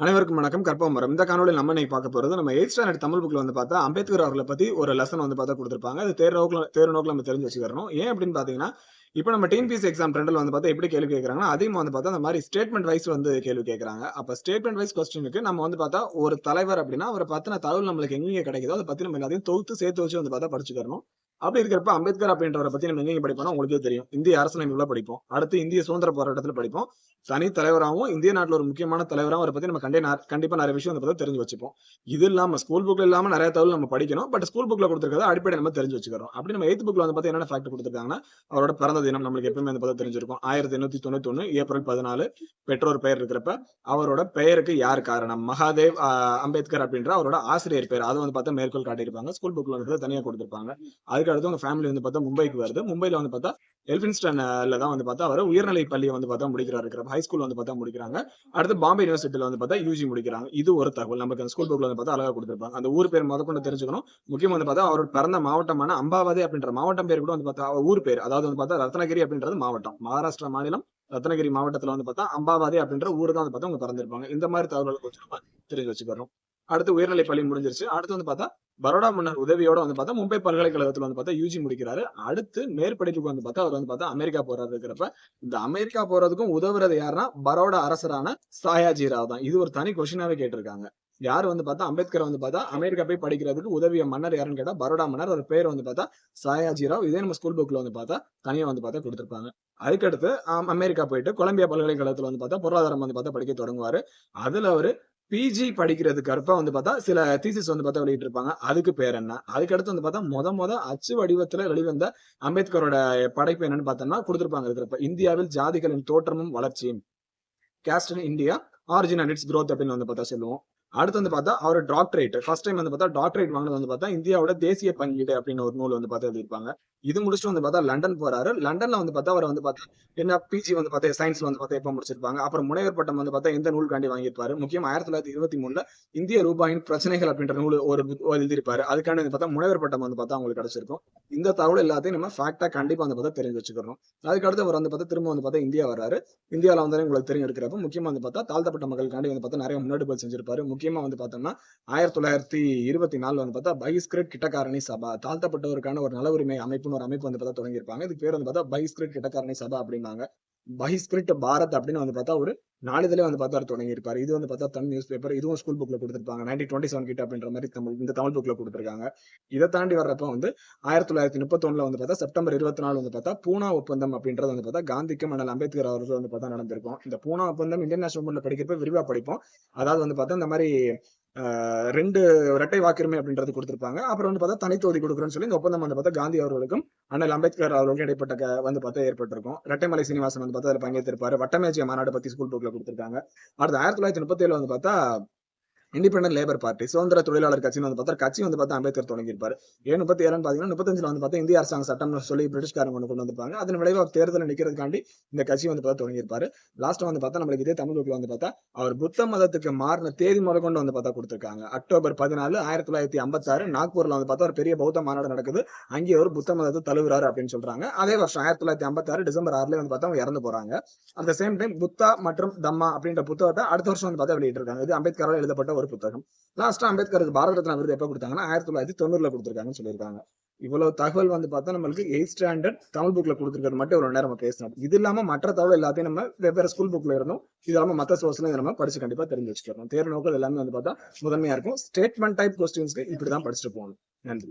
அனைவருக்கும் வணக்கம். கற்பமரம் இந்த காணொலியில் நம்ம இன்னைக்கு பார்க்க போறது நம்ம எயிட் ஸ்டாண்டர்ட் தமிழ் புக்ல வந்து பார்த்தா அம்பேத்கர் அவர்களை பத்தி ஒரு லெசன் வந்து பார்த்தா கொடுத்துருப்பாங்க. அது தேர் நோக்கில் தேர்வு நோக்கில் நம்ம தெரிஞ்சு வச்சுக்கிறோம் ஏன் அப்படின்னு பாத்தீங்கன்னா இப்போ நம்ம டிஎன்பிஎஸ் எக்ஸாம் ட்ரெண்டில் வந்து பார்த்தா எப்படி கேள்வி கேட்குறாங்கன்னா அதிகமாக வந்து பார்த்தா அந்த மாதிரி ஸ்டேட்மெண்ட் வைஸ் வந்து கேள்வி கேட்குறாங்க. அப்போ ஸ்டேட்மெண்ட் வைஸ் கொஸ்டினுக்கு நம்ம வந்து பார்த்தா ஒரு தலைவர் அப்படின்னா அவரை பத்தின தகவல் நம்மளுக்கு எங்கெங்க கிடைக்குதோ அதை பத்தி நம்ம எல்லாத்தையும் தொகுத்து சேர்த்து வச்சு வந்து பார்த்தா படிச்சுக்கிறோம் அப்படி இருக்கிறப்ப அம்பேத்கர் அப்படின்றவரை பத்தி நம்ம எங்கேயும் படிப்போம் உங்களுக்கே தெரியும். இந்திய அரசியலமைப்புல படிப்போம். அடுத்து இந்திய சுதந்திர போராட்டத்துல படிப்போம். தனி தலைவராகவும் இந்திய நாட்டில் ஒரு முக்கியமான தலைவராகவும் அவரை பத்தி நம்ம கண்டே கண்டிப்பா நிறைய விஷயம் வந்து தெரிஞ்சு வச்சுப்போம். இது இல்லாம ஸ்கூல் புக்ல இல்லாம நிறைய தகவல் நம்ம படிக்கணும். பட் ஸ்கூல் புக்ல கொடுத்துருக்கத அடிப்படை நம்ம தெரிஞ்சு வச்சுக்கிறோம். அப்படி நம்ம எய்த் புக்ல வந்து பார்த்து என்னென்ன ஃபேக்ட் கொடுத்துருக்காங்கன்னா அவரோட பிறந்த தினம் நம்மளுக்கு எப்பவுமே அந்த பத்தி தெரிஞ்சிருக்கும். ஆயிரத்தி எண்ணூத்தி தொண்ணூத்தி ஒண்ணு ஏப்ரல் பதினாலு பெற்றோர் பெயர் இருக்கிறப்ப அவரோட பெயருக்கு யார் காரணம்? மகாதேவ் அம்பேத்கர் அப்படின்ற அவரோட ஆசிரியர் பேர். அதை வந்து பார்த்தா மேற்கோள் காட்டியிருப்பாங்க. ஸ்கூல் புக்ல வந்து தனியா கொடுத்திருப்பாங்க. அது அடுத்து உங்க ஃபேமிலி வந்து பார்த்தா மும்பைக்கு வருது மும்பைல வந்து பார்த்தா எல்பின்ஸ்டன்ல தான் வந்து பார்த்தா அவர் உயர்நிலை பள்ளியை வந்து பார்த்தா முடிக்கிறாரு இருக்கிற ஹை ஸ்கூல் வந்து பார்த்தா முடிக்கிறாங்க அடுத்து பாம்பே யூனிவர்சிட்டியில வந்து பார்த்தா யூஜி முடிக்கிறாங்க இது ஒரு தகவல் நமக்கு அந்த ஸ்கூல் புக்ல வந்து பார்த்தா அழகா கொடுத்துருப்பாங்க அந்த ஊர் பேர் முதற்கொண்டு தெரிஞ்சுக்கணும் முக்கியமா வந்து பார்த்தா அவர் பிறந்த மாவட்டமான அம்பாவதி அப்படின்ற மாவட்டம் பேர் கூட வந்து பார்த்தா அவர் ஊர் பேர் அதாவது வந்து பார்த்தா ரத்னகிரி அப்படின்றது மாவட்டம் மகாராஷ்டிரா மாநிலம் ரத்னகிரி மாவட்டத்துல வந்து பார்த்தா அம்பாவாதி அப்படின்ற ஊர் தான் வந்து பார்த்தா அவங்க பிறந்திருப்பாங்க இந்த மாதிரி தகவல்கள் கொஞ்சம் தெரிஞ்சு வச்சுக்கிறோம் அடுத்து உயர்நிலை பள்ளி முடிஞ்சிருச்சு அடுத்து வந்து பார்த்தா பரோடா மன்னர் உதவியோட வந்து பார்த்தா மும்பை பல்கலைக்கழகத்துல வந்து பார்த்தா யூஜி முடிக்கிறாரு அடுத்து மேற்படிப்புக்கு வந்து பார்த்தா அவர் வந்து பார்த்தா அமெரிக்கா போறாரு இருக்கிறப்ப இந்த அமெரிக்கா போறதுக்கும் உதவுறது யாருன்னா பரோடா அரசரான சாயாஜி ராவ் தான் இது ஒரு தனி கொஷினாவே கேட்டிருக்காங்க யார் வந்து பார்த்தா அம்பேத்கர் வந்து பார்த்தா அமெரிக்கா போய் படிக்கிறதுக்கு உதவிய மன்னர் யாருன்னு கேட்டா பரோடா மன்னர் அவர் பேர் வந்து பார்த்தா சாயாஜி ராவ் இதே நம்ம ஸ்கூல் புக்ல வந்து பார்த்தா தனியா வந்து பார்த்தா கொடுத்துருப்பாங்க அதுக்கடுத்து அமெரிக்கா போயிட்டு கொலம்பியா பல்கலைக்கழகத்துல வந்து பார்த்தா பொருளாதாரம் வந்து பார்த்தா படிக்க தொடங்குவாரு அதுல அவரு பிஜி படிக்கிறதுக்கு அற்ப வந்து பார்த்தா சில தீசிஸ் வந்து பார்த்தா வெளியிட்டு இருப்பாங்க அதுக்கு பேர் என்ன? அதுக்கடுத்து வந்து பார்த்தா மொத மொத அச்சு வடிவத்துல வெளிவந்த அம்பேத்கரோட படைப்பு என்னன்னு பார்த்தோம்னா கொடுத்திருப்பாங்க இருக்கிறப்ப. இந்தியாவில் ஜாதிகளின் தோற்றமும் வளர்ச்சியும். Caste in India origin and its growth அப்படின்னு வந்து பார்த்தா சொல்லுவோம். அடுத்து வந்து பார்த்தா அவர் டாக்டரேட் ஃபர்ஸ்ட் டைம் வந்து பார்த்தா டாக்டரேட் வாங்கினது வந்து பார்த்தா இந்தியாவோட தேசிய பங்கீடு அப்படின்னு ஒரு நூல் வந்து பார்த்தா எழுதியிருப்பாங்க. இது முடிச்சுட்டு வந்து பார்த்தா லண்டன் போறாரு லண்டன்ல வந்து பார்த்தா அவர் வந்து பார்த்தா என்ன பிஜி வந்து பார்த்தா சயின்ஸ்ல வந்து பார்த்தா எப்போ முடிச்சிருப்பாங்க அப்புறம் முனைவர் பட்டம் வந்து பார்த்தா எந்த நூல்காண்டி வாங்கியிருப்பாரு முக்கியம் ஆயிரத்தி தொள்ளாயிரத்தி இருபத்தி மூணுல இந்திய ரூபாயின் பிரச்சனைகள் அப்படின்ற நூல் ஒரு எழுதியிருப்பாரு அதுக்காண்டி வந்து பார்த்தா முனைவர் பட்டம் வந்து பார்த்தா அவங்களுக்கு கிடைச்சிருக்கும் இந்த தகவல் எல்லாத்தையும் நம்ம ஃபேக்டா கண்டிப்பா வந்து பார்த்தா தெரிஞ்சு வச்சுக்கிறோம் அதுக்கடுத்து அவர் வந்து பார்த்தா திரும்ப வந்து பார்த்தா இந்தியா வராரு இந்தியாவில் வந்து உங்களுக்கு தெரியும் முக்கியமா வந்து பார்த்தா தாழ்த்தப்பட்ட மக்களுக்காண்டி வந்து பார்த்தா நிறைய முன்னெடுப்புகள் செஞ்சிருப்பாரு முக்கியமா வந்து பார்த்தோம்னா ஆயிரத்தி தொள்ளாயிரத்தி இருபத்தி நாலுல வந்து பார்த்தா பகிஸ்கிரட் கிட்டக்காரணி சபா தாழ்த்தப்பட்டவருக்கான ஒரு நல உரிமை அமைப்புன்னு ஒரு அமைப்பு வந்து பார்த்தா தொடங்கியிருப்பாங்க இதுக்கு பேர் வந்து பார்த்தா பைஸ்கிரிட் கிட்டக்காரணி சபா அப்படின்னாங்க பைஸ்கிரிட் பாரத் அப்படின்னு வந்து பார்த்தா ஒரு நாளிதழே வந்து பார்த்தா தொடங்கியிருப்பார் இது வந்து பார்த்தா தமிழ் நியூஸ் பேப்பர் இதுவும் ஸ்கூல் புக்ல கொடுத்திருப்பாங்க நைன்டீன் டுவெண்ட்டி செவன் கிட்ட அப்படின்ற மாதிரி தமிழ் இந்த தமிழ் புக்ல கொடுத்திருக்காங்க இதை தாண்டி வர்றப்ப வந்து ஆயிரத்தி தொள்ளாயிரத்தி முப்பத்தொன்னுல வந்து பார்த்தா செப்டம்பர் இருபத்தி நாலு வந்து பார்த்தா பூனா ஒப்பந்தம் அப்படின்றது வந்து பார்த்தா காந்திக்கும் அண்ணல் அம்பேத்கர் அவர்கள் வந்து பார்த்தா நடந்திருக்கும் இந்த பூனா ஒப்பந்தம் இந்தியன் நேஷனல் படிக்கிறப்ப விரிவா படிப்போம் அதாவது வந்து பார்த்தா இந்த மாதிரி ரெண்டு இரட்டை வாக்குரிமை அப்படின்றது கொடுத்திருப்பாங்க. அப்புறம் வந்து பார்த்தா தனித்தொகுதி கொடுக்குறேன்னு சொல்லி இந்த ஒப்பந்தம் வந்து பார்த்தா காந்தி அவர்களுக்கும் அண்ணல் அம்பேத்கர் அவர்களுக்கும் இடைப்பட்ட வந்து பார்த்தா ஏற்பட்டிருக்கும். இரட்டைமலை சீனிவாசன் வந்து பார்த்தா அதில் பங்கேற்றிருப்பாரு. வட்டமேஜிய மாநாடு பத்தி ஸ்கூல் புக்ல கொடுத்திருக்காங்க. அடுத்து ஆயிரத்தி தொள்ளாயிரத்தி முப்பத்தி ஏழு வந்து பார்த்தா இண்டிபெண்டன்ட் லேபர் பார்ட்டி சுதந்திர தொழிலாளர் கட்சின்னு வந்து பார்த்தா கட்சி வந்து பார்த்தா அம்பேத்கர் தொடங்கியிருப்பார். ஏன் முப்பத்தி ஏழுன்னு பாத்தீங்கன்னா முப்பத்தஞ்சில் வந்து பார்த்தா இந்திய அரசாங்க சட்டம்னு சொல்லி பிரிட்டிஷ்காரங்க கொண்டு கொண்டு வந்திருப்பாங்க. அதன் விளைவாக தேர்தலில் நிக்கிறதுக்காண்டி இந்த கட்சி வந்து பார்த்தா தொடங்கியிருப்பாரு. லாஸ்ட் வந்து பார்த்தா நம்மளுக்கு இதே தமிழ் வந்து பார்த்தா அவர் புத்த மதத்துக்கு மாறின தேதி முதற்கொண்டு வந்து பார்த்தா கொடுத்துருக்காங்க. அக்டோபர் பதினாலு ஆயிரத்தி தொள்ளாயிரத்தி ஐம்பத்தாறு நாக்பூர்ல வந்து பார்த்தா ஒரு பெரிய பௌத்த மாநாடு நடக்குது. அங்கேயே அவர் புத்த மதத்தை தழுவுறாரு அப்படின்னு சொல்றாங்க. அதே வருஷம் ஆயிரத்தி தொள்ளாயிரத்தி ஐம்பத்தாறு டிசம்பர் ஆறுல வந்து பார்த்தா அவங்க இறந்து போறாங்க. அந்த சேம் டைம் புத்தா மற்றும் தம்மா அப்படின்ற புத்தகத்தை அடுத்த வருஷம் வந்து பார்த்தா வெளியிட்டிருக்காங்க. இது அம்பேத்கரால் எழுதப்பட்ட ஒரு புத்தகம். லாஸ்ட்டாக அம்பேத்கருக்கு பாரத ரத்னா விருது எப்போ கொடுத்தாங்கன்னா ஆயிரத்தி தொள்ளாயிரத்தி தொண்ணூறுல கொடுத்துருக்காங்கன்னு சொல்லியிருக்காங்க. இவ்வளவு தகவல் வந்து பார்த்தா நம்மளுக்கு எயிட் ஸ்டாண்டர்ட் தமிழ் புக்ல கொடுத்துருக்கிறது மட்டும் ஒரு நேரம் நம்ம பேசணும் இது இல்லாம மற்ற தகவல் எல்லாத்தையும் நம்ம வெவ்வேறு ஸ்கூல் புக்ல இருந்தோம் இது இல்லாம மற்ற சோர்ஸ்ல நம்ம படிச்சு கண்டிப்பா தெரிஞ்சு வச்சுக்கிறோம் தேர்வு நோக்கம் எல்லாமே வந்து பார்த்தா முதன்மையா இருக்கும். ஸ்டேட்மெண்ட் டைப் கொஸ்டின்ஸ்க்கு இப்படிதான் படிச்சுட்டு போகணும். நன்றி.